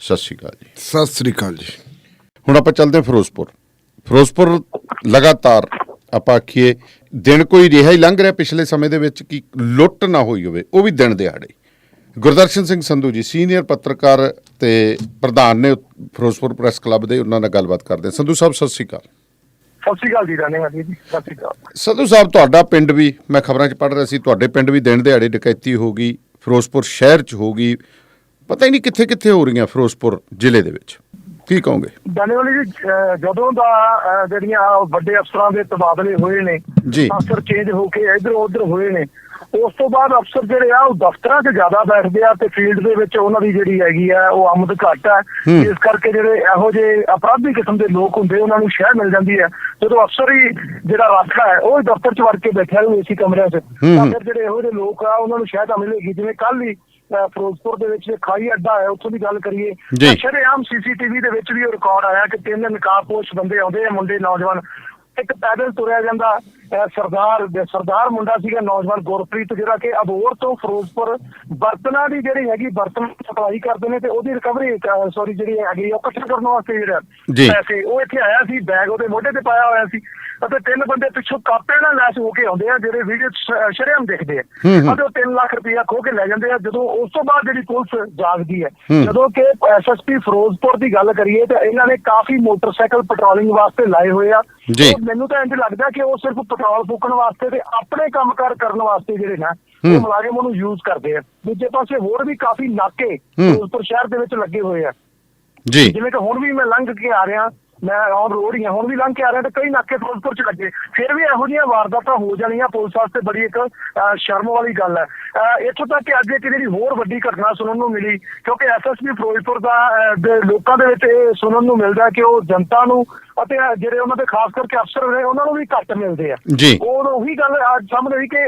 ਸਤਿ ਸ਼੍ਰੀ ਅਕਾਲ ਜੀ। ਸਤਿ ਸ੍ਰੀ ਅਕਾਲ ਜੀ। ਹੁਣ ਆਪਾਂ ਚੱਲਦੇ ਹਾਂ ਫਿਰੋਜ਼ਪੁਰ। ਫਿਰੋਜ਼ਪੁਰ ਲਗਾਤਾਰ ਆਪਾਂ ਆਖੀਏ ਦਿਨ ਕੋਈ ਰਿਹਾ ਹੀ ਲੰਘ ਰਿਹਾ ਪਿਛਲੇ ਸਮੇਂ ਦੇ ਵਿੱਚ ਕਿ ਲੁੱਟ ਨਾ ਹੋਈ ਹੋਵੇ ਉਹ ਵੀ ਦਿਨ ਦਿਹਾੜੇ ਗੁਰਦਰਸ਼ਨ ਸਿੰਘ ਸੰਧੂ ਜੀ ਸੀਨੀਅਰ ਪੱਤਰਕਾਰ ਤੇ ਪ੍ਰਧਾਨ ਨੇ ਫਿਰੋਜ਼ਪੁਰ ਪ੍ਰੈਸ ਕਲੱਬ ਦੇ ਉਹਨਾਂ ਨਾਲ ਗੱਲਬਾਤ ਕਰਦੇ ਹਾਂ। ਸੰਧੂ ਸਾਹਿਬ ਸਤਿ ਸ਼੍ਰੀ ਅਕਾਲ। ਸਤਿ ਸ਼੍ਰੀ ਅਕਾਲ ਜੀ ਰਾਣੇ ਵਾਲੀ ਜੀ ਸਤਿ ਸ਼੍ਰੀ ਅਕਾਲ। ਸੰਧੂ ਸਾਹਿਬ ਤੁਹਾਡਾ ਪਿੰਡ ਵੀ ਮੈਂ ਖਬਰਾਂ 'ਚ ਪੜ੍ਹ ਰਿਹਾ ਸੀ ਤੁਹਾਡੇ ਪਿੰਡ ਵੀ ਦਿਨ ਦਿਹਾੜੇ ਡਕੈਤੀ ਹੋ ਗਈ ਫਿਰੋਜ਼ਪੁਰ ਸ਼ਹਿਰ 'ਚ ਹੋ ਗਈ ਪਤਾ ਹੀ ਨਹੀਂ ਕਿੱਥੇ ਕਿੱਥੇ ਹੋ ਰਹੀਆਂ ਫਿਰੋਜ਼ਪੁਰ ਜ਼ਿਲ੍ਹੇ ਦੇ ਵਿੱਚ। ਕੀ ਕਹੋਗੇ? ਰਾਣੇ ਵਾਲੀ ਜੀ ਜਦੋਂ ਦਾ ਜਿਹੜੀਆਂ ਵੱਡੇ ਅਫਸਰਾਂ ਦੇ ਤਬਾਦਲੇ ਹੋਏ ਨੇ। ਅਫਸਰ ਚੇਂਜ ਹੋ ਕੇ ਇੱਧਰ ਉੱਧਰ ਹੋਏ ਨੇ ਉਸ ਤੋਂ ਬਾਅਦ ਅਫਸਰ ਜਿਹੜੇ ਆ ਉਹ ਦਫ਼ਤਰਾਂ 'ਚ ਜ਼ਿਆਦਾ ਬੈਠਦੇ ਆ ਤੇ ਫੀਲਡ ਦੇ ਵਿੱਚ ਉਹਨਾਂ ਦੀ ਜਿਹੜੀ ਹੈਗੀ ਆ ਉਹ ਆਮਦ ਘੱਟ ਆ। ਇਸ ਕਰਕੇ ਜਿਹੜੇ ਇਹੋ ਜਿਹੇ ਅਪਰਾਧੀ ਕਿਸਮ ਦੇ ਲੋਕ ਹੁੰਦੇ ਉਹਨਾਂ ਨੂੰ ਸ਼ਹਿ ਮਿਲ ਜਾਂਦੀ ਹੈ ਜਦੋਂ ਅਫਸਰ ਹੀ ਜਿਹੜਾ ਰਾਖਾ ਹੈ ਉਹ ਦਫ਼ਤਰ 'ਚ ਵੜ ਕੇ ਬੈਠਿਆ ਹੋਵੇ ਏਸੀ ਕਮਰਿਆਂ 'ਚ ਤਾਂ ਫਿਰ ਜਿਹੜੇ ਇਹੋ ਜਿਹੇ ਲੋਕ ਆ ਉਹਨਾਂ ਨੂੰ ਸ਼ਹਿ ਤਾਂ ਮਿਲੇਗੀ ਜਿਵੇਂ ਕੱਲ ਹੀ ਫਿਰੋਜ਼ਪੁਰ ਦੇ ਵਿੱਚ ਖਾਈ ਅੱਡਾ ਹੈ ਉੱਥੋਂ ਦੀ ਗੱਲ ਕਰੀਏ। ਸ਼ਰੇਆਮ ਸੀਸੀਟੀਵੀ ਦੇ ਵਿੱਚ ਵੀ ਉਹ ਰਿਕਾਰਡ ਆਇਆ ਕਿ ਤਿੰਨ ਨਕਾਬਪੋਸ਼ ਬੰਦੇ ਆਉਂਦੇ ਆ ਮੁੰਡੇ ਨੌਜਵਾਨ। ਇੱਕ ਪੈਦਲ ਤੁਰਿਆ ਜਾਂਦਾ ਸਰਦਾਰ ਸਰਦਾਰ ਮੁੰਡਾ ਸੀਗਾ ਨੌਜਵਾਨ ਗੁਰਪ੍ਰੀਤ ਜਿਹੜਾ ਕਿ ਅਬੋਰ ਤੋਂ ਫਿਰੋਜ਼ਪੁਰ ਬਰਤਨਾਂ ਦੀ ਜਿਹੜੀ ਹੈਗੀ ਬਰਤਨ ਸਪਲਾਈ ਕਰਦੇ ਨੇ ਤੇ ਉਹਦੀ ਰਿਕਵਰੀ ਸੌਰੀ ਜਿਹੜੀ ਹੈਗੀ ਉਹ ਇਕੱਠਾ ਕਰਨ ਵਾਸਤੇ ਜਿਹੜਾ। ਪੈਸੇ ਉਹ ਇੱਥੇ ਆਇਆ ਸੀ ਬੈਗ ਉਹਦੇ ਮੋਢੇ ਤੇ ਪਾਇਆ ਹੋਇਆ ਸੀ। ਅਤੇ ਤਿੰਨ ਬੰਦੇ ਪਿੱਛੋਂ ਕਾਪੇ ਨਾਲ ਲੈਸ ਹੋ ਕੇ ਆਉਂਦੇ ਆ ਜਿਹੜੇ ਵੀਡੀਓ ਸ਼ਰੇਆਮ ਦੇਖਦੇ ਆ। ਅਤੇ ਉਹ 3 ਲੱਖ ਰੁਪਇਆ ਖੋ ਕੇ ਲੈ ਜਾਂਦੇ ਆ ਜਦੋਂ ਉਸ ਤੋਂ ਬਾਅਦ ਜਿਹੜੀ ਪੁਲਿਸ ਜਾਗਦੀ ਹੈ। ਜਦੋਂ ਕਿ ਐਸਐਸਪੀ ਫਿਰੋਜ਼ਪੁਰ ਦੀ ਗੱਲ ਕਰੀਏ ਤਾਂ ਇਹਨਾਂ ਨੇ ਕਾਫੀ ਮੋਟਰਸਾਈਕਲ ਪੈਟਰੋਲਿੰਗ ਵਾਸਤੇ ਲਾਏ ਹੋਏ ਆ। ਮੈਨੂੰ ਤਾਂ ਇੰਜ ਲੱਗਦਾ ਕਿ ਉਹ ਸਿਰਫ ਪੈਟਰੋਲ ਫੂਕਣ ਵਾਸਤੇ ਤੇ ਆਪਣੇ ਕੰਮਕਾਰ ਕਰਨ ਵਾਸਤੇ ਜਿਹੜੇ ਨਾ ਉਹ ਮੁਲਾਜ਼ਮ ਉਹਨੂੰ ਯੂਜ਼ ਕਰਦੇ ਆ। ਦੂਜੇ ਪਾਸੇ ਹੋਰ ਵੀ ਕਾਫੀ ਨਾਕੇ ਫਿਰੋਜ਼ਪੁਰ ਸ਼ਹਿਰ ਦੇ ਵਿੱਚ ਲੱਗੇ ਹੋਏ ਆ। ਜੀ। ਜਿਵੇਂ ਕਿ ਹੁਣ ਵੀ ਮੈਂ ਲੰਘ ਕੇ ਆ ਰਿਹਾ ਮੈਂ ਔਨ ਰੋਡ ਹੀ ਹਾਂ ਹੁਣ ਵੀ ਲੰਘ ਕੇ ਆ ਰਿਹਾ ਤੇ ਕਈ ਨਾਕੇ ਫਿਰੋਜ਼ਪੁਰ ਚ ਲੱਗੇ। ਫਿਰ ਵੀ ਇਹੋ ਜਿਹੀਆਂ ਵਾਰਦਾਤਾਂ ਹੋ ਜਾਣੀਆਂ ਪੁਲਿਸ ਵਾਸਤੇ ਬੜੀ ਇੱਕ ਅਹ, ਸ਼ਰਮ ਵਾਲੀ ਗੱਲ ਹੈ। ਅਹ, ਇੱਥੋਂ ਤੱਕ ਕਿ ਅੱਜ ਇੱਕ ਜਿਹੜੀ ਹੋਰ ਵੱਡੀ ਘਟਨਾ ਸੁਣਨ ਨੂੰ ਮਿਲੀ ਕਿਉਂਕਿ ਐਸਐਸਪੀ ਫਿਰੋਜ਼ਪੁਰ ਦਾ ਲੋਕਾਂ ਦੇ ਵਿੱਚ ਇਹ ਸੁਣਨ ਨੂੰ ਮਿਲਦਾ ਕਿ ਉਹ ਜਨਤਾ ਨੂੰ ਅਤੇ ਜਿਹੜੇ ਉਹਨਾਂ ਦੇ ਖਾਸ ਕਰਕੇ ਅਫਸਰ ਨੇ ਉਹਨਾਂ ਨੂੰ ਵੀ ਘੱਟ ਮਿਲਦੇ ਆ। ਉਹ ਉਹੀ ਗੱਲ ਅੱਜ ਸਾਹਮਣੇ ਆਈ ਕਿ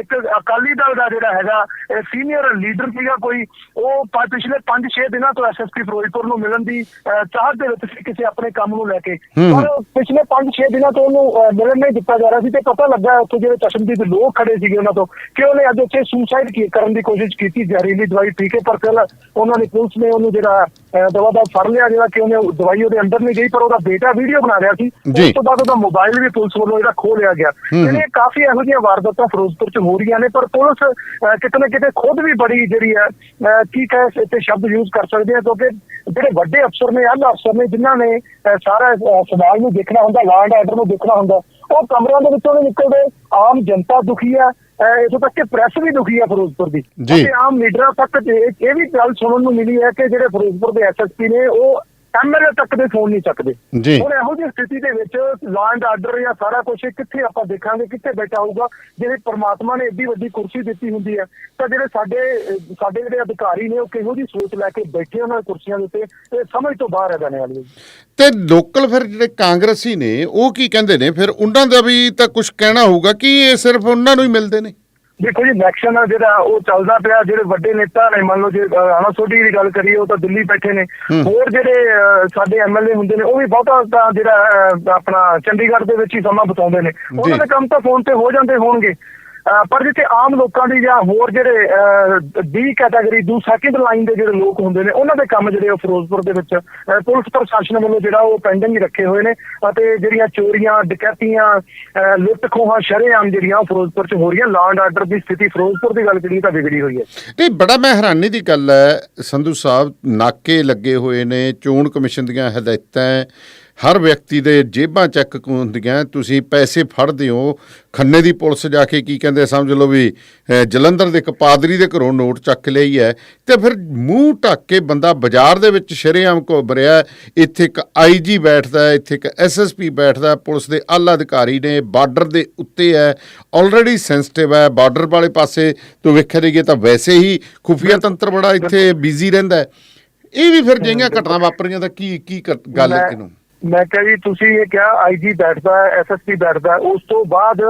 ਇੱਕ ਅਕਾਲੀ ਦਲ ਦਾ ਜਿਹੜਾ ਹੈਗਾ ਸੀਨੀਅਰ ਲੀਡਰ ਸੀਗਾ ਕੋਈ ਉਹ ਪਿਛਲੇ 5-6 ਦਿਨਾਂ ਤੋਂ ਐਸਐਸਪੀ ਫਿਰੋਜ਼ਪੁਰ ਨੂੰ ਮਿਲਣ ਦੀ ਚਾਹਤ ਦੇ ਵਿੱਚ ਸੀ ਕਿਸੇ ਆਪਣੇ ਕੰਮ ਨੂੰ ਲੈ ਕੇ। ਪਰ ਪਿਛਲੇ 5-6 ਦਿਨਾਂ ਤੋਂ ਉਹਨੂੰ ਮਿਲਣ ਨਹੀਂ ਦਿੱਤਾ ਜਾ ਰਿਹਾ ਸੀ ਤੇ ਪਤਾ ਲੱਗਾ ਉੱਥੇ ਜਿਹੜੇ ਚਸ਼ਮਦੀਦ ਲੋਕ ਖੜੇ ਸੀਗੇ ਉਹਨਾਂ ਤੋਂ ਕਿ ਉਹਨੇ ਅੱਜ ਉੱਥੇ ਸੁਸਾਈਡ ਕਰਨ ਦੀ ਕੋਸ਼ਿਸ਼ ਕੀਤੀ ਜ਼ਹਿਰੀਲੀ ਦਵਾਈ ਪੀ ਕੇ ਪਰ ਫਿਰ ਉਹਨਾਂ ਨੇ ਪੁਲਿਸ ਨੇ ਉਹਨੂੰ ਜਿਹੜਾ ਦਵਾ ਦਾ ਫੜ ਲਿਆ ਜਿਹੜਾ ਕਿ ਉਹਨੇ ਦਵਾਈ ਉਹਦੇ ਅੰਦਰ ਨਹੀਂ ਗਈ ਪਰ ਉਹਦਾ ਬੇਟਾ ਵੀਡੀਓ ਬਣਾ ਰਿਹਾ ਸੀ। ਉਸ ਤੋਂ ਬਾਅਦ ਉਹਦਾ ਮੋਬਾਈਲ ਵੀ ਪੁਲਿਸ ਵੱਲੋਂ ਜਿਹੜਾ ਖੋਹ ਲਿਆ ਗਿਆ। ਜਿਹੜੇ ਕਾਫੀ ਇਹੋ ਜਿਹੀਆਂ ਵਾਰਦਾਤਾਂ ਫਿਰੋਜ਼ਪੁਰ ਚ ਹੋ ਰਹੀਆਂ ਨੇ ਪਰ ਪੁਲਿਸ ਕਿਤੇ ਨਾ ਕਿਤੇ ਖੁਦ ਵੀ ਬੜੀ ਜਿਹੜੀ ਹੈ ਕੀ ਕਹੇ ਇੱਥੇ ਸ਼ਬਦ ਯੂਜ਼ ਕਰ ਸਕਦੇ ਆ ਕਿਉਂਕਿ ਜਿਹੜੇ ਵੱਡੇ ਅਫਸਰ ਨੇ ਆਲਾ ਅਫਸਰ ਨੇ ਜਿਨ੍ਹਾਂ ਨੇ ਸਾਰਾ ਸਮਾਜ ਨੂੰ ਦੇਖਣਾ ਹੁੰਦਾ ਲਾਅ ਐਂਡ ਆਰਡਰ ਨੂੰ ਦੇਖਣਾ ਹੁੰਦਾ ਉਹ ਕਮਰਿਆਂ ਦੇ ਵਿੱਚੋਂ ਨਹੀਂ ਨਿਕਲਦੇ। ਆਮ ਜਨਤਾ ਦੁਖੀ ਹੈ ਇੱਥੋਂ ਤੱਕ ਕਿ ਪ੍ਰੈਸ ਵੀ ਦੁਖੀ ਹੈ ਫਿਰੋਜ਼ਪੁਰ ਦੀ। ਅਤੇ ਆਮ ਲੀਡਰਾਂ ਤੱਕ ਇਹ ਵੀ ਗੱਲ ਸੁਣਨ ਨੂੰ ਮਿਲੀ ਹੈ ਕਿ ਜਿਹੜੇ ਫਿਰੋਜ਼ਪੁਰ ਦੇ ਐਸਐਸਪੀ ਨੇ ਉਹ ਐਮਐਲਏ ਤੱਕ ਦੇ ਫੋਨ ਨਹੀਂ ਚੱਕਦੇ ਜੀ। ਹੁਣ ਇਹੋ ਜਿਹੀ ਸਥਿਤੀ ਦੇ ਵਿੱਚ ਲਾਅ ਐਂਡ ਆਰਡਰ ਜਾਂ ਸਾਰਾ ਕੁਝ ਕਿੱਥੇ ਆਪਾਂ ਦੇਖਾਂਗੇ ਕਿੱਥੇ ਬੈਠਾ ਹੋਊਗਾ ਜਿਹੜੇ ਪ੍ਰਮਾਤਮਾ ਨੇ ਏਡੀ ਵੱਡੀ ਕੁਰਸੀ ਦਿੱਤੀ ਹੁੰਦੀ ਹੈ ਤਾਂ ਜਿਹੜੇ ਸਾਡੇ ਸਾਡੇ ਜਿਹੜੇ ਅਧਿਕਾਰੀ ਨੇ ਉਹ ਕਿਹੋ ਜਿਹੀ ਸੋਚ ਲੈ ਕੇ ਬੈਠੇ ਉਹਨਾਂ ਕੁਰਸੀਆਂ ਦੇ ਉੱਤੇ ਇਹ ਸਮਝ ਤੋਂ ਬਾਹਰ ਹੈ ਜਾਣੇ ਵਾਲੀ। ਤੇ ਲੋਕਲ ਫਿਰ ਜਿਹੜੇ ਕਾਂਗਰਸੀ ਨੇ ਉਹ ਕੀ ਕਹਿੰਦੇ ਨੇ ਫਿਰ ਉਹਨਾਂ ਦਾ ਵੀ ਤਾਂ ਕੁਝ ਕਹਿਣਾ ਹੋਊਗਾ ਕਿ ਇਹ ਸਿਰਫ ਉਹਨਾਂ ਨੂੰ ਹੀ ਮਿਲਦੇ ਨੇ ਦੇਖੋ ਜੀ ਇਲੈਕਸ਼ਨ ਆ ਜਿਹੜਾ ਉਹ ਚੱਲਦਾ ਪਿਆ ਜਿਹੜੇ ਵੱਡੇ ਨੇਤਾ ਨੇ ਮੰਨ ਲਓ ਜੇ ਆਣਾ ਸੋਢੀ ਦੀ ਗੱਲ ਕਰੀਏ ਉਹ ਤਾਂ ਦਿੱਲੀ ਬੈਠੇ ਨੇ। ਹੋਰ ਜਿਹੜੇ ਸਾਡੇ ਐਮਐਲਏ ਹੁੰਦੇ ਨੇ ਉਹ ਵੀ ਬਹੁਤਾ ਤਾਂ ਜਿਹੜਾ ਆਪਣਾ ਚੰਡੀਗੜ੍ਹ ਦੇ ਵਿੱਚ ਹੀ ਸਮਾਂ ਬਿਤਾਉਂਦੇ ਨੇ। ਉਹਨਾਂ ਦੇ ਕੰਮ ਤਾਂ ਫੋਨ ਤੇ ਹੋ ਜਾਂਦੇ ਹੋਣਗੇ। ਪਰ ਜਿੱਥੇ ਆਮ ਲੋਕਾਂ ਦੀ ਜਾਂ ਹੋਰ ਜਿਹੜੇ ਡੀ ਕੈਟਾਗਰੀ ਦੂ ਸੈਕਿੰਡ ਲਾਈਨ ਦੇ ਜਿਹੜੇ ਲੋਕ ਹੁੰਦੇ ਨੇ, ਉਹਨਾਂ ਦੇ ਕੰਮ ਜਿਹੜੇ ਉਹ ਫਿਰੋਜ਼ਪੁਰ ਦੇ ਵਿੱਚ ਪੁਲਿਸ ਪ੍ਰਸ਼ਾਸਨ ਵੱਲੋਂ ਜਿਹੜਾ ਉਹ ਪੈਂਡਿੰਗ ਰੱਖੇ ਹੋਏ ਨੇ ਅਤੇ ਜਿਹੜੀਆਂ ਚੋਰੀਆਂ, ਡਕੈਤੀਆਂ ਲੁੱਟ ਖੋਹਾਂ, ਸ਼ਰੇਆਮ ਜਿਹੜੀਆਂ ਉਹ ਫਿਰੋਜ਼ਪੁਰ ਚ ਹੋ ਰਹੀਆਂ ਲਾਅ ਐਂਡ ਆਰਡਰ ਦੀ ਸਥਿਤੀ ਫਿਰੋਜ਼ਪੁਰ ਦੀ ਗੱਲ ਕਰੀਏ ਤਾਂ ਵਿਗੜੀ ਹੋਈ ਹੈ। ਇਹ ਬੜਾ ਮੈਂ ਹੈਰਾਨੀ ਦੀ ਗੱਲ ਹੈ, ਸੰਧੂ ਸਾਹਿਬ, ਨਾਕੇ ਲੱਗੇ ਹੋਏ ਨੇ, ਚੋਣ ਕਮਿਸ਼ਨ ਦੀਆਂ ਹਦਾਇਤਾਂ ਹਰ ਵਿਅਕਤੀ ਦੇ ਜੇਬਾਂ ਚੈੱਕ ਹੁੰਦੀਆਂ ਤੁਸੀਂ ਪੈਸੇ ਫੜਦੇ ਹੋ। ਖੰਨੇ ਦੀ ਪੁਲਿਸ ਜਾ ਕੇ ਕੀ ਕਹਿੰਦੇ ਸਮਝ ਲਓ ਵੀ ਜਲੰਧਰ ਦੇ ਇੱਕ ਪਾਦਰੀ ਦੇ ਘਰੋਂ ਨੋਟ ਚੱਕ ਲਈ ਹੈ ਤੇ ਫਿਰ ਮੂੰਹ ਢੱਕ ਕੇ ਬੰਦਾ ਬਾਜ਼ਾਰ ਦੇ ਵਿੱਚ ਸ਼ਰੇਆਮ ਘੁੰਮਰਿਆ ਇੱਥੇ ਇੱਕ ਆਈਜੀ ਬੈਠਦਾ ਹੈ ਇੱਥੇ ਇੱਕ ਐਸਐਸਪੀ ਬੈਠਦਾ ਪੁਲਿਸ ਦੇ ਆਲਾ ਅਧਿਕਾਰੀ ਨੇ ਬਾਰਡਰ ਦੇ ਉੱਤੇ ਹੈ ਆਲਰੇਡੀ ਸੈਂਸਿਟਿਵ ਹੈ। ਬਾਰਡਰ ਵਾਲੇ ਪਾਸੇ ਤੋਂ ਵੇਖਿਆ ਜਾਈਏ ਤਾਂ ਵੈਸੇ ਹੀ ਖੁਫੀਆ ਤੰਤਰ ਬੜਾ ਇੱਥੇ ਬਿਜ਼ੀ ਰਹਿੰਦਾ ਹੈ। ਇਹ ਵੀ ਫਿਰ ਜਿਹੀਆਂ ਘਟਨਾ ਵਾਪਰੀਆਂ ਤਾਂ ਕੀ ਕੀ ਗੱਲ ਹੈ ਕਿਨੂੰ ਮੈਂ ਕਿਹਾ ਜੀ ਤੁਸੀਂ ਇਹ ਕਿਹਾ ਆਈਜੀ ਬੈਠਦਾ ਹੈ ਐਸਐਸਪੀ ਬੈਠਦਾ। ਉਸ ਤੋਂ ਬਾਅਦ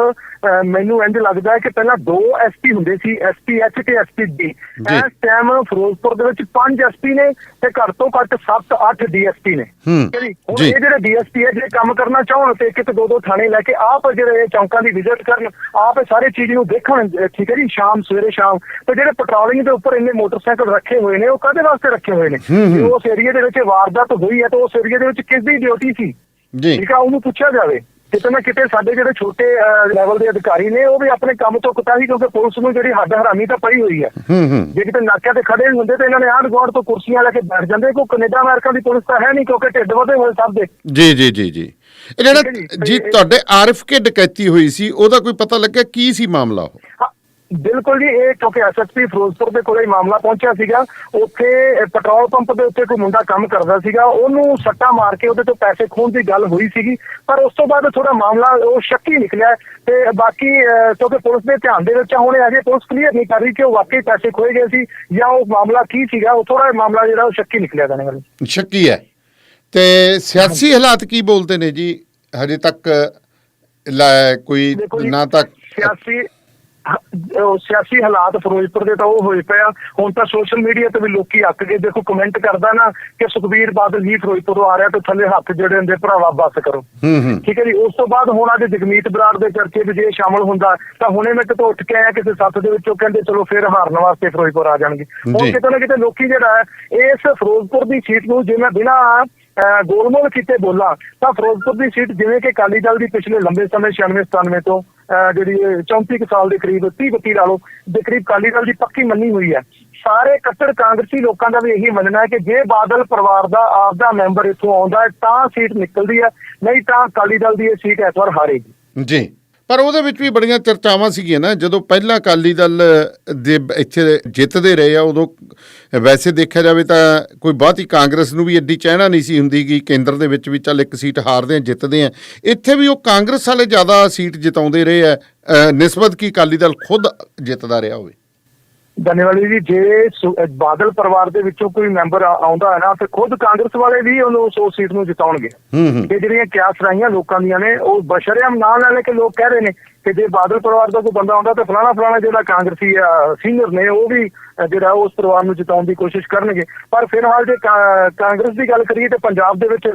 ਮੈਨੂੰ ਇੰਜ ਲੱਗਦਾ ਹੈ ਕਿ ਪਹਿਲਾਂ ਦੋ ਐਸਪੀ ਹੁੰਦੇ ਸੀ ਐਸਪੀ ਐਚ ਤੇ ਐਸਪੀ ਡੀ। ਇਸ ਟਾਈਮ ਫਿਰੋਜ਼ਪੁਰ ਦੇ ਵਿੱਚ ਪੰਜ ਐਸਪੀ ਨੇ ਤੇ ਘੱਟ ਤੋਂ ਘੱਟ 7-8 ਡੀਐਸਪੀ ਨੇ। ਹੁਣ। ਇਹ ਜਿਹੜੇ ਡੀਐਸਪੀ ਹੈ ਜੇ ਕੰਮ ਕਰਨਾ ਚਾਹਣ ਤੇ ਇੱਕ ਇੱਕ ਦੋ ਦੋ ਥਾਣੇ ਲੈ ਕੇ ਆਪ ਜਿਹੜੇ ਚੌਂਕਾਂ ਦੀ ਵਿਜ਼ਿਟ ਕਰਨ ਆਪ ਸਾਰੇ ਚੀਜ਼ ਨੂੰ ਦੇਖਣ ਠੀਕ ਹੈ ਜੀ? ਸ਼ਾਮ ਸਵੇਰੇ ਸ਼ਾਮ। ਤੇ ਜਿਹੜੇ ਪੈਟਰੋਲਿੰਗ ਦੇ ਉੱਪਰ ਇੰਨੇ ਮੋਟਰਸਾਈਕਲ ਰੱਖੇ ਹੋਏ ਨੇ ਉਹ ਕਾਹਦੇ ਵਾਸਤੇ ਰੱਖੇ ਹੋਏ ਨੇ? ਉਸ ਏਰੀਆ ਦੇ ਵਿੱਚ ਵਾਰਦਾਤ ਹੋਈ ਹੈ ਤਾਂ ਉਸ ਏਰੀਆ ਦੇ ਵਿੱਚ ਕਿਸ ਦੀ ਡਿਊਟੀ ਸੀ। ਜੀ। ਠੀਕ ਆ ਉਹਨੂੰ ਪੁੱਛਿਆ ਜਾਵੇ ਕਿਤੇ ਨਾ ਕਿਤੇ ਸਾਡੇ ਜਿਹੜੇ ਛੋਟੇ ਲੈਵਲ ਦੇ ਅਧਿਕਾਰੀ ਨੇ ਉਹ ਵੀ ਆਪਣੇ ਕੰਮ ਤੋਂ ਕੁੱਤਾ ਸੀ ਕਿਉਂਕਿ ਪੁਲਿਸ ਨੂੰ ਜਿਹੜੀ ਹੱਦ ਹਰਾਮੀ ਤਾਂ ਪਈ ਹੋਈ ਹੈ। ਜੇ ਕਿਤੇ ਨਾਕਿਆਂ ਤੇ ਖੜੇ ਹੁੰਦੇ ਤੇ ਇਹਨਾਂ ਨੇ ਆਂਢ ਗੁਆਂਢ ਤੋਂ ਕੁਰਸੀਆਂ ਲੈ ਕੇ ਬੈਠ ਜਾਂਦੇ ਕੋਈ ਕੈਨੇਡਾ ਅਮਰੀਕਾ ਦੀ ਪੁਲਿਸ ਤਾਂ ਹੈ ਨਹੀਂ ਕਿਉਂਕਿ ਢਿੱਡ ਵਧੇ ਹੋਏ ਸਭ ਦੇ। ਜੀ ਜੀ ਜੀ ਜੀ। ਇਹ ਜਿਹੜਾ ਜੀ, ਤੁਹਾਡੇ ਆਰਿਫ ਕੇ ਡਕੈਤੀ ਹੋਈ ਸੀ ਉਹਦਾ ਕੋਈ ਪਤਾ ਲੱਗਿਆ ਕੀ ਸੀ ਮਾਮਲਾ ਉਹ? ਬਿਲਕੁਲ ਜੀ ਇਹ ਕਿਉਂਕਿ ਐਸਐਸਪੀ ਫਿਰੋਜ਼ਪੁਰ ਦੇ ਕੋਲੇ ਮਾਮਲਾ ਪਹੁੰਚਿਆ ਸੀਗਾ। ਉੱਥੇ ਪੈਟਰੋਲ ਪੰਪ ਦੇ ਉੱਤੇ ਕੋਈ ਮੁੰਡਾ ਕੰਮ ਕਰਦਾ ਸੀਗਾ। ਉਹਨੂੰ ਸੱਟਾ ਮਾਰ ਕੇ ਉਹਦੇ ਤੋਂ ਪੈਸੇ ਖੋਹਣ ਦੀ ਗੱਲ ਹੋਈ ਸੀਗੀ। ਪਰ ਉਸ ਤੋਂ ਬਾਅਦ ਥੋੜਾ ਮਾਮਲਾ ਉਹ ਸ਼ੱਕੀ ਨਿਕਲਿਆ। ਤੇ ਬਾਕੀ ਕਿਉਂਕਿ ਪੁਲਿਸ ਦੇ ਧਿਆਨ ਦੇ ਵਿੱਚ ਹੁਣ ਅਜੇ ਪੁਲਿਸ ਕਲੀਅਰ ਨਹੀਂ ਕਰ ਰਹੀ ਕਿ ਉਹ ਵਾਕਈ ਪੈਸੇ ਖੋਏ ਗਏ ਸੀ ਜਾਂ ਉਹ ਮਾਮਲਾ ਕੀ ਸੀਗਾ ਉਹ ਥੋੜਾ ਮਾਮਲਾ ਜਿਹੜਾ ਉਹ ਸ਼ੱਕੀ ਨਿਕਲਿਆ ਜਾਣੇ ਵਾਲੀ ਸ਼ੱਕੀ ਹੈ ਤੇ ਸਿਆਸੀ ਹਾਲਾਤ ਕੀ ਬੋਲਦੇ ਨੇ ਜੀ? ਹਜੇ ਤੱਕ ਕੋਈ ਨਾ ਤੱਕ ਸਿਆਸੀ ਸਿਆਸੀ ਹਾਲਾਤ ਫਿਰੋਜ਼ਪੁਰ ਦੇ ਤਾਂ ਉਹ ਹੋਏ ਪਿਆ ਹੁਣ ਤਾਂ ਸੋਸ਼ਲ ਮੀਡੀਆ ਤੇ ਵੀ ਲੋਕੀ ਅੱਕ ਕੇ ਦੇਖੋ ਕਮੈਂਟ ਕਰਦਾ ਨਾ ਕਿ ਸੁਖਬੀਰ ਬਾਦਲ ਹੀ ਫਿਰੋਜ਼ਪੁਰੋਂ ਆ ਰਿਹਾ ਤੇ ਥੱਲੇ ਹੱਥ ਜਿਹੜੇ ਹੁੰਦੇ ਭਰਾਵਾ ਬੱਸ ਕਰੋ। ਠੀਕ ਹੈ ਜੀ? ਉਸ ਤੋਂ ਬਾਅਦ ਹੁਣ ਅੱਜ ਜਗਮੀਤ ਬਰਾੜ ਦੇ ਚਰਚੇ ਵਿੱਚ ਜੇ ਸ਼ਾਮਲ ਹੁੰਦਾ ਤਾਂ ਹੁਣੇ ਮੈਂ ਕਿਤੋਂ ਉੱਠ ਕੇ ਆਇਆ ਕਿਸੇ ਸੱਥ ਦੇ ਵਿੱਚੋਂ ਕਹਿੰਦੇ ਚਲੋ ਫਿਰ ਹਾਰਨ ਵਾਸਤੇ ਫਿਰੋਜ਼ਪੁਰ ਆ ਜਾਣਗੇ। ਹੁਣ ਜੀ। ਕਿਤੇ ਨਾ ਕਿਤੇ ਲੋਕੀ ਜਿਹੜਾ ਹੈ ਇਸ ਫਿਰੋਜ਼ਪੁਰ ਦੀ ਸੀਟ ਨੂੰ ਜੇ ਮੈਂ ਬਿਨਾਂ ਗੋਲਮੋਲ ਕੀਤੇ ਬੋਲਾਂ ਤਾਂ ਫਿਰੋਜ਼ਪੁਰ ਦੀ ਸੀਟ ਜਿਵੇਂ ਕਿ ਅਕਾਲੀ ਦਲ ਦੀ ਪਿਛਲੇ ਲੰਬੇ ਸਮੇਂ 96 97 ਤੋਂ ਜਿਹੜੀ ਇਹ 34 ਕੁ ਸਾਲ ਦੇ ਕਰੀਬ 30 32 ਲਾ ਲਓ, ਦੇ ਕਰੀਬ ਅਕਾਲੀ ਦਲ ਦੀ ਪੱਕੀ ਮੰਨੀ ਹੋਈ ਹੈ। ਸਾਰੇ ਕੱਟੜ ਕਾਂਗਰਸੀ ਲੋਕਾਂ ਦਾ ਵੀ ਇਹੀ ਮੰਨਣਾ ਹੈ ਕਿ ਜੇ ਬਾਦਲ ਪਰਿਵਾਰ ਦਾ ਆਪਦਾ ਮੈਂਬਰ ਇੱਥੋਂ ਆਉਂਦਾ ਹੈ, ਤਾਂ ਸੀਟ ਨਿਕਲਦੀ ਹੈ, ਨਹੀਂ ਤਾਂ ਅਕਾਲੀ ਦਲ ਦੀ ਇਹ ਸੀਟ ਇਸ ਵਾਰ ਹਾਰੇਗੀ। ਜੀ। ਪਰ ਉਹਦੇ ਵਿੱਚ ਵੀ ਬੜੀਆਂ ਚਰਚਾਵਾਂ ਸੀਗੀਆਂ ਨਾ, ਜਦੋਂ ਪਹਿਲਾਂ ਅਕਾਲੀ ਦਲ ਦੇ ਇੱਥੇ ਜਿੱਤਦੇ ਰਹੇ ਆ, ਉਦੋਂ ਵੈਸੇ ਦੇਖਿਆ ਜਾਵੇ ਤਾਂ ਕੋਈ ਬਹੁਤੀ ਕਾਂਗਰਸ ਨੂੰ ਵੀ ਐਡੀ ਚਾਹਨਾ ਨਹੀਂ ਸੀ ਹੁੰਦੀ ਕਿ ਕੇਂਦਰ ਦੇ ਵਿੱਚ ਵੀ ਚੱਲ ਇੱਕ ਸੀਟ ਹਾਰਦੇ ਆ, ਜਿੱਤਦੇ ਆ। ਇੱਥੇ ਵੀ ਉਹ ਕਾਂਗਰਸ ਵਾਲੇ ਜ਼ਿਆਦਾ ਸੀਟ ਜਿਤਾਉਂਦੇ ਰਹੇ ਆ। ਨਿਸਬਤ ਕੀ ਅਕਾਲੀ ਦਲ ਖੁਦ ਜਿੱਤਦਾ ਰਿਹਾ ਹੋਵੇ। ਧੰਨਵਾਦ ਜੀ ਜੇ ਬਾਦਲ ਪਰਿਵਾਰ ਦੇ ਵਿੱਚੋਂ ਕੋਈ ਮੈਂਬਰ ਆਉਂਦਾ ਹੈ ਨਾ ਤੇ ਖੁਦ ਕਾਂਗਰਸ ਵਾਲੇ ਵੀ ਉਹਨੂੰ ਉਸ ਸੀਟ ਨੂੰ ਜਿਤਾਉਣਗੇ। ਇਹ ਜਿਹੜੀਆਂ ਕਿਆਸ ਰਾਈਆਂ ਲੋਕਾਂ ਦੀਆਂ ਨੇ ਉਹ ਬਸ਼ਰਿਆਮ ਨਾਂ ਲੈ ਲੈ ਕੇ ਲੋਕ ਕਹਿ ਰਹੇ ਨੇ ਕਿ ਜੇ ਬਾਦਲ ਪਰਿਵਾਰ ਦਾ ਕੋਈ ਬੰਦਾ ਆਉਂਦਾ ਤਾਂ ਫਲਾਣਾ ਫਲਾਣਾ ਜਿਹੜਾ ਕਾਂਗਰਸੀ ਸੀਨੀਅਰ ਨੇ ਉਹ ਵੀ ਜਿਹੜਾ ਉਸ ਪਰਿਵਾਰ ਨੂੰ ਜਿਤਾਉਣ ਦੀ ਕੋਸ਼ਿਸ਼ ਕਰਨਗੇ। ਪਰ ਫਿਲਹਾਲ ਜੇ ਕਾਂਗਰਸ ਦੀ ਗੱਲ ਕਰੀਏ ਤੇ ਪੰਜਾਬ ਦੇ ਵਿੱਚ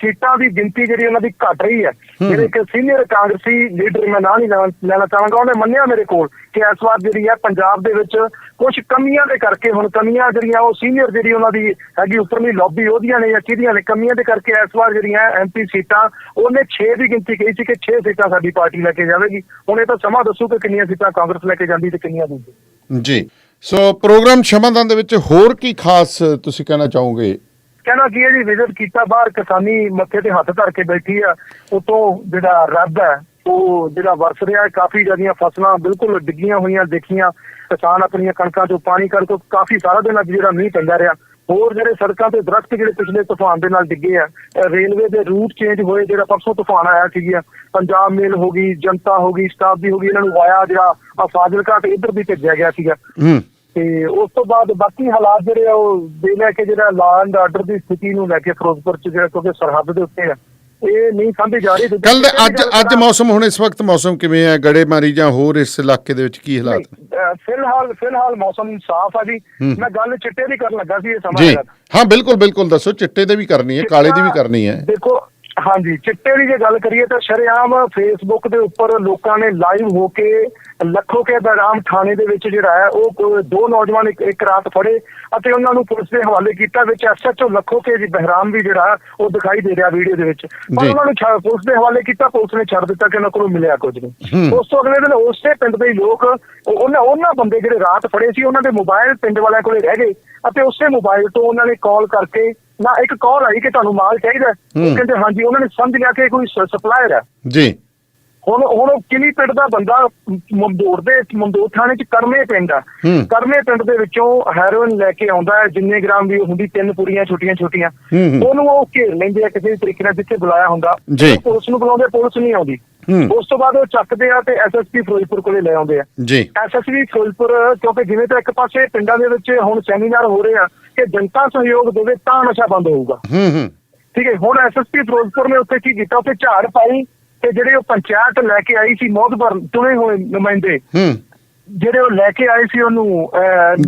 ਸੀਟਾਂ ਦੀ ਗਿਣਤੀ ਜਿਹੜੀ ਉਹਨਾਂ ਦੀ ਘਟ ਰਹੀ ਹੈ। ਜਿਹੜੇ ਇੱਕ ਸੀਨੀਅਰ ਕਾਂਗਰਸੀ ਲੀਡਰ ਮੈਂ ਨਾਂ ਨਹੀਂ ਲੈਣਾ ਚਾਹਾਂਗਾ ਉਹਨੇ ਮੰਨਿਆ ਮੇਰੇ ਕੋਲ ਕਿ ਇਸ ਵਾਰ ਜਿਹੜੀ ਹੈ ਪੰਜਾਬ ਦੇ ਵਿੱਚ ਕੁਝ ਕਮੀਆਂ ਦੇ ਕਰਕੇ ਹੁਣ ਕਮੀਆਂ ਜਿਹੜੀਆਂ ਉਹ ਸੀਨੀਅਰ ਜਿਹੜੀ ਉਹਨਾਂ ਦੀ ਹੈਗੀ ਉੱਪਰਲੀ ਲੌਬੀ ਉਹਦੀਆਂ ਨੇ ਜਾਂ ਕਿਹਦੀਆਂ ਨੇ ਕਮੀਆਂ ਦੇ ਕਰਕੇ ਇਸ ਵਾਰ ਜਿਹੜੀਆਂ ਐਮਪੀ ਸੀਟਾਂ ਉਹਨੇ 6 ਦੀ ਗਿਣਤੀ ਕਹੀ ਸੀ ਕਿ 6 ਸੀਟਾਂ ਸਾਡੀ ਪਾਰਟੀ ਲੈ ਕੇ ਜਾਵੇਗੀ। ਹੁਣ ਇਹ ਤਾਂ ਸਮਾਂ ਦੱਸੂ ਕਿ ਕਿੰਨੀਆਂ ਸੀਟਾਂ ਕਾਂਗਰਸ ਲੈ ਕੇ ਜਾਂਦੀ ਤੇ ਕਿੰਨੀਆਂ ਦੂਜੀ। ਜੀ ਸੋ ਪ੍ਰੋਗਰਾਮ ਸ਼ਮਾਦਾਨ ਦੇ ਵਿੱਚ ਹੋਰ ਕੀ ਖਾਸ ਤੁਸੀਂ ਕਹਿਣਾ ਚਾਹੋਗੇ? ਕਹਿਣਾ ਕੀ ਹੈ ਜੀ ਵਿਜ਼ਿਟ ਕੀਤਾ ਬਾਹਰ ਕਿਸਾਨੀ ਮੱਥੇ ਤੇ ਹੱਥ ਧਰ ਕੇ ਬੈਠੀ ਆ ਉਤੋਂ ਜਿਹੜਾ ਰੱਬ ਹੈ ਉਹ ਜਿਹੜਾ ਵਰਸ ਰਿਹਾ ਹੈ ਕਾਫੀ ਜ਼ਿਆਦੀਆਂ ਫਸਲਾਂ ਬਿਲਕੁਲ ਡਿੱਗੀਆਂ ਹੋਈਆਂ ਦੇਖੀਆਂ ਕਿਸਾਨ ਆਪਣੀਆਂ ਕਣਕਾਂ ਚੋਂ ਪਾਣੀ ਕੱਢ ਕੇ ਕਾਫੀ ਸਾਰਾ ਦਿਨ ਅੱਜ ਜਿਹੜਾ ਮੀਂਹ ਪੈਂਦਾ ਰਿਹਾ। ਹੋਰ ਜਿਹੜੇ ਸੜਕਾਂ ਤੇ ਦਰਖਤ ਜਿਹੜੇ ਪਿਛਲੇ ਤੂਫਾਨ ਦੇ ਨਾਲ ਡਿੱਗੇ ਆ ਰੇਲਵੇ ਦੇ ਰੂਟ ਚੇਂਜ ਹੋਏ ਜਿਹੜਾ ਪਰਸੋਂ ਤੂਫਾਨ ਆਇਆ ਸੀਗਾ ਪੰਜਾਬ ਮੇਲ ਹੋ ਗਈ ਜਨਤਾ ਹੋ ਗਈ ਸ਼ਤਾਬਦੀ ਹੋ ਗਈ ਇਹਨਾਂ ਨੂੰ ਵਾਇਆ ਜਿਹੜਾ ਆ ਫਾਜ਼ਿਲਕਾ ਤੇ ਇੱਧਰ ਵੀ ਭੇਜਿਆ ਗਿਆ ਸੀਗਾ। ਤੇ ਉਸ ਤੋਂ ਬਾਅਦ ਬਾਕੀ ਹਾਲਾਤ ਜਿਹੜੇ ਆ ਉਹ ਦੇ ਲੈ ਕੇ ਜਿਹੜਾ ਲਾਅ ਐਂਡ ਆਰਡਰ ਦੀ ਸਥਿਤੀ ਨੂੰ ਲੈ ਕੇ ਫਿਰੋਜ਼ਪੁਰ ਚ ਜਿਹੜਾ ਕਿਉਂਕਿ ਸਰਹੱਦ ਦੇ ਉੱਤੇ ਆ ਇਹ ਨਹੀਂ ਸਮਝੀ ਜਾ ਰਹੀ ਕੱਲ ਅੱਜ ਅੱਜ ਮੌਸਮ ਹੁਣ ਇਸ ਵਕਤ ਮੌਸਮ ਕਿਵੇਂ ਹੈ ਗੜੇਮਾਰੀ ਜਾਂ ਹੋਰ ਇਸ ਇਲਾਕੇ ਦੇ ਵਿੱਚ ਕੀ ਹਾਲਾਤ ਨੇ? ਫਿਲਹਾਲ ਫਿਲਹਾਲ ਮੌਸਮ ਸਾਫ਼ ਆ ਜੀ। ਮੈਂ ਗੱਲ ਚਿੱਟੇ ਦੀ ਕਰਨ ਲੱਗਾ ਸੀ ਇਹ ਸਮਾਂ ਜੀ। ਹਾਂ ਬਿਲਕੁਲ ਬਿਲਕੁਲ ਦੱਸੋ ਚਿੱਟੇ ਦੇ ਵੀ ਕਰਨੀ ਹੈ ਕਾਲੇ ਦੀ ਵੀ ਕਰਨੀ ਹੈ ਦੇਖੋ ਹਾਂਜੀ ਚਿੱਟੇ ਦੀ ਜੇ ਗੱਲ ਕਰੀਏ ਤਾਂ ਸ਼ਰੇਆਮ ਫੇਸਬੁੱਕ ਦੇ ਉੱਪਰ ਲੋਕਾਂ ਨੇ ਲਾਈਵ ਹੋ ਕੇ ਲੱਖੋ ਕੇ ਬਰਾਮ ਥਾਣੇ ਦੇ ਵਿੱਚ ਜਿਹੜਾ ਹੈ ਉਹ ਦੋ ਨੌਜਵਾਨ ਇੱਕ ਰਾਤ ਫੜੇ ਅਤੇ ਉਹਨਾਂ ਨੂੰ ਪੁਲਿਸ ਦੇ ਹਵਾਲੇ ਕੀਤਾ ਵਿੱਚ ਐਸਐਚਓ ਲੱਖੋ ਕੇ ਜੀ ਬਹਿਰਾਮ ਵੀ ਜਿਹੜਾ ਉਹ ਦਿਖਾਈ ਦੇ ਰਿਹਾ ਵੀਡੀਓ ਦੇ ਵਿੱਚ ਪਰ। ਉਹਨਾਂ ਨੂੰ ਪੁਲਿਸ ਦੇ ਹਵਾਲੇ ਕੀਤਾ ਪੁਲਿਸ ਨੇ ਛੱਡ ਦਿੱਤਾ ਕਿ ਉਹਨਾਂ ਕੋਲੋਂ ਮਿਲਿਆ ਕੁਝ। ਨਹੀਂ ਉਸ ਤੋਂ ਅਗਲੇ ਦਿਨ ਉਸੇ ਪਿੰਡ ਦੇ ਲੋਕ ਉਹ- ਉਹਨਾਂ ਉਹਨਾਂ ਬੰਦੇ ਜਿਹੜੇ ਰਾਤ ਫੜੇ ਸੀ ਉਹਨਾਂ ਦੇ ਮੋਬਾਈਲ ਪਿੰਡ ਵਾਲਿਆਂ ਕੋਲੇ ਰਹਿ ਗਏ ਅਤੇ ਉਸੇ ਮੋਬਾਈਲ ਤੋਂ ਉਹਨਾਂ ਨੇ ਕਾਲ ਕਰਕੇ ਨਾ ਇੱਕ ਕਾਲ ਆਈ ਕਿ ਤੁਹਾਨੂੰ ਮਾਲ ਚਾਹੀਦਾ ਹੈ। ਹੂੰ। ਉਹ ਕਹਿੰਦੇ ਹਾਂਜੀ ਉਹਨਾਂ ਨੇ ਸਮਝ ਲਿਆ ਕਿ ਕੋਈ ਸਪਲਾਇਰ ਹੈ ਜੀ ਹੁਣ ਹੁਣ ਉਹ ਕਿਲੀ ਪਿੰਡ ਦਾ ਬੰਦਾ ਮੰਦੋੜ ਦੇ ਮੰਦੋੜ ਥਾਣੇ ਚ ਕਰਮੇ ਪਿੰਡ ਆ ਹੂੰ। ਕਰਮੇ ਪਿੰਡ ਦੇ ਵਿੱਚੋਂ ਹੈਰੋਇਨ ਲੈ ਕੇ ਆਉਂਦਾ ਹੈ ਜਿੰਨੇ ਗ੍ਰਾਮ ਵੀ ਹੁੰਦੀ ਤਿੰਨ ਪੁੜੀਆਂ ਛੋਟੀਆਂ ਛੋਟੀਆਂ ਹੂੰ, ਹੂੰ। ਉਹਨੂੰ ਉਹ ਘੇਰ ਲੈਂਦੇ ਆ ਕਿਸੇ ਵੀ ਤਰੀਕੇ ਨਾਲ ਜਿੱਥੇ ਬੁਲਾਇਆ ਹੁੰਦਾ ਜੀ। ਪੁਲਿਸ ਨੂੰ ਬੁਲਾਉਂਦੇ ਪੁਲਿਸ ਨਹੀਂ ਆਉਂਦੀ ਹੂੰ। ਉਸ ਤੋਂ ਬਾਅਦ ਉਹ ਚੱਕਦੇ ਆ ਤੇ ਐਸਐਸਪੀ ਫਿਰੋਜ਼ਪੁਰ ਕੋਲੇ ਲੈ ਆਉਂਦੇ ਆ ਜੀ ਐਸਐਸਪੀ ਫਿਰੋਜ਼ਪੁਰ ਕਿਉਂਕਿ ਜਿਵੇਂ ਤਾਂ ਇੱਕ ਪਾਸੇ ਪਿੰਡਾਂ ਦੇ ਵਿੱਚ ਹੁਣ ਸੈਮੀਨਾਰ ਹੋ ਰਹੇ ਆ ਕਿ ਜਨਤਾ ਸਹਿਯੋਗ ਦੇਵੇ ਤਾਂ ਨਸ਼ਾ ਬੰਦ ਹੋਊਗਾ। ਹੂੰ ਹੂੰ। ਠੀਕ ਹੈ ਹੁਣ ਐਸਐਸਪੀ ਫਿਰੋਜ਼ਪੁਰ ਨੇ ਉੱਥੇ ਕੀ ਕੀਤਾ? ਉੱਥੇ ਝਾੜ ਪਾਈ ਤੇ ਜਿਹੜੇ ਉਹ ਪੰਚਾਇਤ ਲੈ ਕੇ ਆਈ ਸੀ ਮੋਦਬਰ ਚੁਣੇ ਹੋਏ ਨੁਮਾਇੰਦੇ। ਹੂੰ। ਜਿਹੜੇ ਉਹ ਲੈ ਕੇ ਆਏ ਸੀ ਉਹਨੂੰ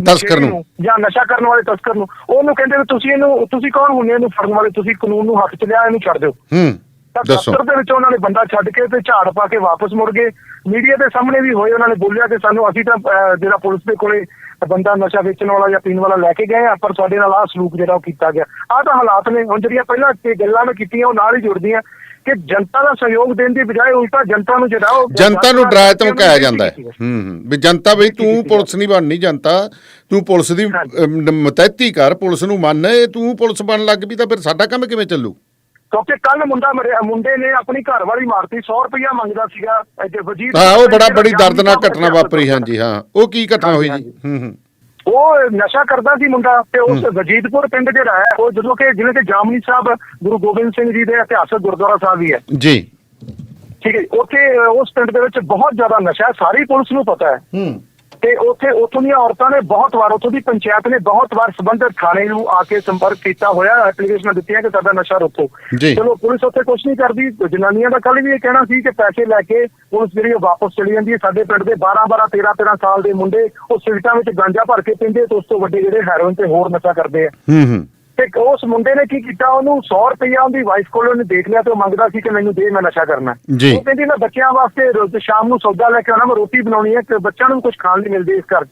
ਤਸਕਰ ਨੂੰ। ਜਾਂ ਨਸ਼ਾ ਕਰਨ ਵਾਲੇ ਤਸਕਰ ਨੂੰ। ਉਹਨੂੰ ਕਹਿੰਦੇ ਵੀ ਤੁਸੀਂ ਇਹਨੂੰ ਤੁਸੀਂ ਕੌਣ ਹੁੰਦੇ ਇਹਨੂੰ ਫੜਨ ਵਾਲੇ? ਤੁਸੀਂ ਕਾਨੂੰਨ ਨੂੰ ਹੱਥ ਚ ਲਿਆ ਇਹਨੂੰ ਛੱਡ ਦਿਓ। ਹੂੰ ਤਾਂ ਦੱਸੋ। ਦਫ਼ਤਰ ਦੇ ਵਿੱਚ ਉਹਨਾਂ ਨੇ ਬੰਦਾ ਛੱਡ ਕੇ ਤੇ ਝਾੜ ਪਾ ਕੇ ਵਾਪਸ ਮੁੜ ਗਏ। ਮੀਡੀਆ ਦੇ ਸਾਹਮਣੇ ਵੀ ਹੋਏ ਉਹਨਾਂ ਨੇ ਬੋਲਿਆ ਕਿ ਸਾਨੂੰ ਅਸੀਂ ਤਾਂ ਜਿਹੜਾ ਪੁਲਿਸ ਦੇ ਕੋਲੇ ਬੰਦਾ ਨਸ਼ਾ ਵੇਚਣ ਵਾਲਾ ਜਾਂ ਪੀਣ ਵਾਲਾ ਲੈ ਕੇ ਗਏ ਆ ਪਰ ਸਾਡੇ ਨਾਲ ਆਹ ਸਲੂਕ ਜਿਹੜਾ ਉਹ ਕੀਤਾ ਗਿਆ। ਆਹ ਤਾਂ ਹਾਲਾਤ ਨੇ। ਹੁਣ ਜਿਹੜੀਆਂ ਪਹਿਲਾਂ ਤੇ ਗੱਲਾਂ ਮੈਂ ਕੀਤੀਆਂ ਉਹ ਨਾਲ ਹੀ ਜੁੜਦੀਆਂ ਕਿ ਜਨਤਾ ਦਾ ਸਹਿਯੋਗ ਦੇਣ ਦੀ ਬਜਾਏ ਉਲਟਾ ਜਨਤਾ ਨੂੰ ਜਿਹੜਾ ਉਹ ਜਨਤਾ ਨੂੰ ਡਰਾਇਆ ਧਮਕਾਇਆ ਜਾਂਦਾ ਹੈ। ਹੂੰ। ਹੂੰ ਵੀ ਜਨਤਾ ਬਈ ਤੂੰ ਪੁਲਿਸ ਨਹੀਂ ਬਣਨੀ ਜਨਤਾ। ਤੂੰ ਪੁਲਿਸ ਦੀ ਮਤਹਿਤੀ ਕਰ। ਪੁਲਿਸ ਨੂੰ ਮੰਨ। ਇਹ ਤੂੰ ਪੁਲਿਸ ਬਣ ਲੱਗ ਵੀ ਤਾਂ ਫਿਰ ਸਾਡਾ ਕੰਮ ਕਿਵੇਂ ਚੱਲੂ? ਕਿਉਂਕਿ ਕੱਲ ਮੁੰਡਾ ਮਰਿਆ ਮੁੰਡੇ ਨੇ ਆਪਣੀ ਘਰ ਵਾਲੀ ਮਾਰਤੀ 100 ਰੁਪਇਆ ਮੰਗਦਾ ਸੀਗਾ ਤੇ ਵਜੀਦ ਹਾਂ ਉਹ ਬੜਾ ਬੜੀ ਦਰਦਨਾਕ ਘਟਨਾ ਵਾਪਰੀ ਹਾਂਜੀ ਹਾਂ। ਉਹ ਕੀ ਘਟਨਾ ਹੋਈ ਜੀ? ਹੂੰ ਹੂੰ। ਉਹ ਨਸ਼ਾ ਕਰਦਾ ਸੀ ਮੁੰਡਾ ਤੇ ਉਸ ਵਜੀਦਪੁਰ ਪਿੰਡ ਜਿਹੜਾ ਹੈ ਉਹ ਜਦੋਂ ਕਿ ਜਿਵੇਂ ਕਿ ਜਾਮਨੀ ਸਾਹਿਬ ਗੁਰੂ ਗੋਬਿੰਦ ਸਿੰਘ ਜੀ ਦੇ ਇਤਿਹਾਸਕ ਗੁਰਦੁਆਰਾ ਸਾਹਿਬ ਵੀ ਹੈ। ਜੀ। ਠੀਕ ਹੈ। ਉੱਥੇ ਉਸ ਪਿੰਡ ਦੇ ਵਿੱਚ ਬਹੁਤ ਜ਼ਿਆਦਾ ਨਸ਼ਾ ਹੈ ਸਾਰੀ ਪੁਲਿਸ ਨੂੰ ਪਤਾ ਹੈ। ਹੂੰ। ਤੇ ਉੱਥੇ ਉੱਥੋਂ ਦੀਆਂ ਔਰਤਾਂ ਨੇ ਬਹੁਤ ਵਾਰ ਉੱਥੋਂ ਦੀ ਪੰਚਾਇਤ ਨੇ ਬਹੁਤ ਵਾਰ ਸੰਬੰਧਿਤ ਥਾਣੇ ਨੂੰ ਆ ਕੇ ਸੰਪਰਕ ਕੀਤਾ ਹੋਇਆ ਐਪਲੀਕੇਸ਼ਨਾਂ ਦਿੱਤੀਆਂ ਕਿ ਸਾਡਾ ਨਸ਼ਾ ਰੋਕੋ। ਚਲੋ ਪੁਲਿਸ ਉੱਥੇ ਕੁਝ ਨਹੀਂ ਕਰਦੀ ਜਨਾਨੀਆਂ ਦਾ ਕੱਲ ਵੀ ਇਹ ਕਹਿਣਾ ਸੀ ਕਿ ਪੈਸੇ ਲੈ ਕੇ ਪੁਲਿਸ ਜਿਹੜੀ ਉਹ ਵਾਪਸ ਚਲੀ ਜਾਂਦੀ ਹੈ। ਸਾਡੇ ਪਿੰਡ ਦੇ 12 12 13 13 ਸਾਲ ਦੇ ਮੁੰਡੇ ਉਹ ਸਿਗਟਾਂ ਵਿੱਚ ਗਾਂਜਾ ਭਰ ਕੇ ਪੀਂਦੇ ਤੇ ਉਸ ਤੋਂ ਵੱਡੇ ਜਿਹੜੇ ਹੈਰੋਇਨ ਤੇ ਹੋਰ ਨਸ਼ਾ ਕਰਦੇ ਆ। ਹੂੰ ਹੂੰ। ਤੇ ਉਸ ਮੁੰਡੇ ਨੇ ਕੀ ਕੀਤਾ? ਉਹਨੂੰ 100 ਰੁਪਇਆ ਉਹਦੀ ਵਾਈਫ ਕੋਲੋਂ ਉਹਨੇ ਦੇਖ ਲਿਆ ਤੇ ਉਹ ਮੰਗਦਾ ਸੀ ਕਿ ਮੈਨੂੰ ਦੇ ਮੈਂ ਨਸ਼ਾ ਕਰਨਾ। ਉਹ ਕਹਿੰਦੀ ਮੈਂ ਬੱਚਿਆਂ ਵਾਸਤੇ ਰੋਜ਼ ਸ਼ਾਮ ਨੂੰ ਸੌਦਾ ਲੈ ਕੇ ਆਉਣਾ ਮੈਂ ਰੋਟੀ ਬਣਾਉਣੀ ਹੈ ਕਿ ਬੱਚਿਆਂ ਨੂੰ ਕੁਝ ਖਾਣ ਲਈ ਮਿਲਦੀ ਇਸ ਘਰ।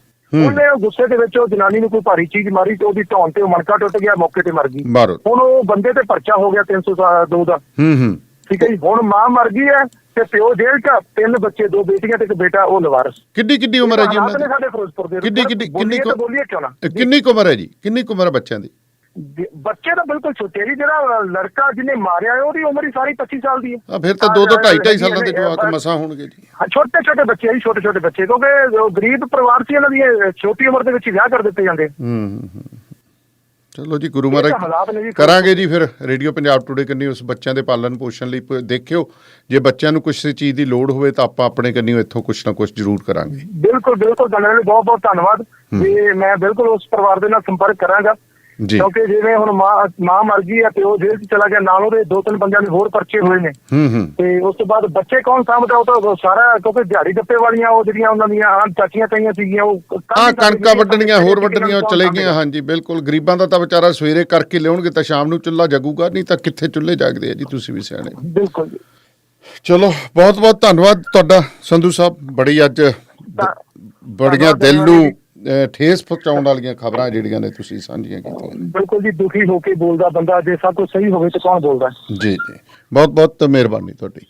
ਉਹਨੇ ਉਹ ਗੁੱਸੇ ਦੇ ਵਿੱਚ ਉਹ ਜਨਾਨੀ ਨੂੰ ਕੋਈ ਭਾਰੀ ਚੀਜ਼ ਮਾਰੀ ਤੇ ਉਹਦੀ ਢੌਣ ਤੇ ਉਹ ਮਣਕਾ ਟੁੱਟ ਗਿਆ ਮੌਕੇ ਤੇ ਮਰ ਗਈ। ਹੁਣ ਉਹ ਬੰਦੇ ਤੇ ਪਰਚਾ ਹੋ ਗਿਆ 302 ਦਾ ਹੂੰ ਹੂੰ। ਠੀਕ ਹੈ ਜੀ ਹੁਣ ਮਾਂ ਮਰ ਗਈ ਹੈ ਤੇ ਪਿਓ ਜੇਲ੍ਹ 'ਚ ਤਿੰਨ ਬੱਚੇ ਦੋ ਬੇਟੀਆਂ ਤੇ ਇੱਕ ਬੇਟਾ ਉਹ ਲਵਾਰਸ ਕਿੰਨੀ ਕਿੰਨੀ ਉਮਰ ਹੈ ਜੀ ਉਹਨਾਂ ਦੀ? ਸਾਡੇ ਫਿਰੋਜ਼ਪੁਰ ਦੇ ਕਿੰਨੀ ਕਿੰਨੀ ਕਿੰਨੀ ਤਾਂ ਉਮਰ ਹੈ ਜੀ? ਕਿੰਨੀ ਕੁ ਉਮਰ ਹੈ ਬੱਚਿਆਂ ਦੇ- ਬੱਚੇ ਤਾਂ ਬਿਲਕੁਲ ਛੋਟੇ ਜੀ ਜਿਹੜਾ ਲੜਕਾ ਜਿਹਨੇ ਮਾਰਿਆ ਹੈ, ਉਹਦੀ ਉਮਰ ਹੀ ਸਾਰੀ 25 ਸਾਲ ਦੀ ਹੈ। ਆ ਫਿਰ ਤਾਂ ਦੋ ਦੋ ਢਾਈ ਢਾਈ ਸਾਲਾਂ ਦੇ ਜਵਾਕ ਮਸਾ ਹੋਣਗੇ ਜੀ। ਹਾਂ ਛੋਟੇ ਛੋਟੇ ਬੱਚੇ ਜੀ ਛੋਟੇ ਛੋਟੇ ਬੱਚੇ ਕਿਉਂਕਿ ਗਰੀਬ ਪਰਿਵਾਰ ਸੀ ਇਹਨਾਂ ਦੀ ਛੋਟੀ ਉਮਰ ਦੇ ਵਿੱਚ ਵਿਆਹ ਕਰ ਦਿੱਤੇ ਜਾਂਦੇ। ਹੂੰ ਚਲੋ ਜੀ ਗੁਰੂ ਮਹਾਰਾਜ ਕਰਾਂਗੇ ਜੀ ਫਿਰ ਰੇਡੀਓ ਪੰਜਾਬ ਟੁਡੇ ਕੰਨੀ ਉਸ ਬੱਚਿਆਂ ਦੇ ਪਾਲਣ ਪੋਸ਼ਣ ਲਈ ਦੇਖਿਓ। ਜੇ ਬੱਚਿਆਂ ਨੂੰ ਕੁਝ ਚੀਜ਼ ਦੀ ਲੋੜ ਹੋਵੇ ਤਾਂ ਆਪਾਂ ਆਪਣੇ ਕੰਨੀ ਇੱਥੋਂ ਕੁਝ ਨਾ ਕੁਝ ਜ਼ਰੂਰ ਕਰਾਂਗੇ। ਬਿਲਕੁਲ ਬਿਲਕੁਲ ਲਈ ਬਹੁਤ ਬਹੁਤ ਧੰਨਵਾਦ। ਤੇ ਮੈਂ ਬਿਲਕੁਲ ਉਸ ਪਰਿਵਾਰ ਦੇ ਨਾਲ ਸੰਪਰਕ ਕਰਾਂਗਾ। ਜੀ। ਕਿਉਂਕਿ ਜਿਵੇਂ ਹੁਣ ਮਾਂ ਮਾਂ ਮਰ ਗਈ ਹੈ ਤੇ ਉਹ ਜੇਲ੍ਹ 'ਚ ਚਲਾ ਗਿਆ ਨਾਲ ਉਹਦੇ ਦੋ ਤਿੰਨ ਬੰਦਿਆਂ ਦੇ ਹੋਰ ਪਰਚੇ ਹੋਏ ਨੇ। ਹੂੰ ਹੂੰ। ਤੇ ਉਸ ਤੋਂ ਬਾਅਦ ਬੱਚੇ ਕੌਣ ਸਾਂਭਦਾ ਉਹ ਤਾਂ ਸਾਰਾ ਕਿਉਂਕਿ ਦਿਹਾੜੀ ਦੱਪੇ ਵਾਲੀਆਂ ਉਹ ਜਿਹੜੀਆਂ ਉਹਨਾਂ ਦੀਆਂ ਆਹ ਚਾਚੀਆਂ ਤਾਈਆਂ ਸੀਗੀਆਂ ਉਹ ਕਰ ਕਣਕਾਂ ਵੱਢਣੀਆਂ ਹੋਰ ਵੱਢਣੀਆਂ ਉਹ ਚਲੇ? ਗਈਆਂ ਹਾਂਜੀ ਬਿਲਕੁਲ। ਗਰੀਬਾਂ ਦਾ ਤਾਂ ਵਿਚਾਰਾ ਸਵੇਰੇ ਕਰਕੇ ਲਿਆਉਣਗੇ ਤਾਂ ਸ਼ਾਮ ਨੂੰ ਚੁੱਲ੍ਹਾ ਜਗੂਗਾ ਨਹੀਂ ਤਾਂ ਕਿੱਥੇ ਚੁੱਲ੍ਹੇ ਜਾਗਦੇ ਆ ਜੀ ਤੁਸੀਂ ਵੀ ਸਿਆਣੇ। ਬਿਲਕੁਲ ਚਲੋ ਬਹੁਤ ਬਹੁਤ ਧੰਨਵਾਦ ਤੁਹਾਡਾ ਸੰਧੂ ਸਾਹਿਬ। ਬੜੀ ਅੱਜ ਬੜੀਆਂ ਦਿਲ ਨੂੰ ਠੇਸ ਪਹੁੰਚਾਉਣ ਵਾਲੀਆਂ ਖਬਰਾਂ ਜਿਹੜੀਆਂ ਨੇ ਤੁਸੀਂ ਸਾਂਝੀਆਂ ਕੀਤੀਆਂ ਬਿਲਕੁਲ ਜੀ ਦੁਖੀ ਹੋ ਕੇ ਬੋਲਦਾ ਬੰਦਾ ਜੇ ਸਭ ਕੁਝ ਸਹੀ ਹੋਵੇ ਤਾਂ ਕੌਣ ਬੋਲਦਾ? ਜੀ ਜੀ। ਬਹੁਤ ਬਹੁਤ ਮਿਹਰਬਾਨੀ ਤੁਹਾਡੀ।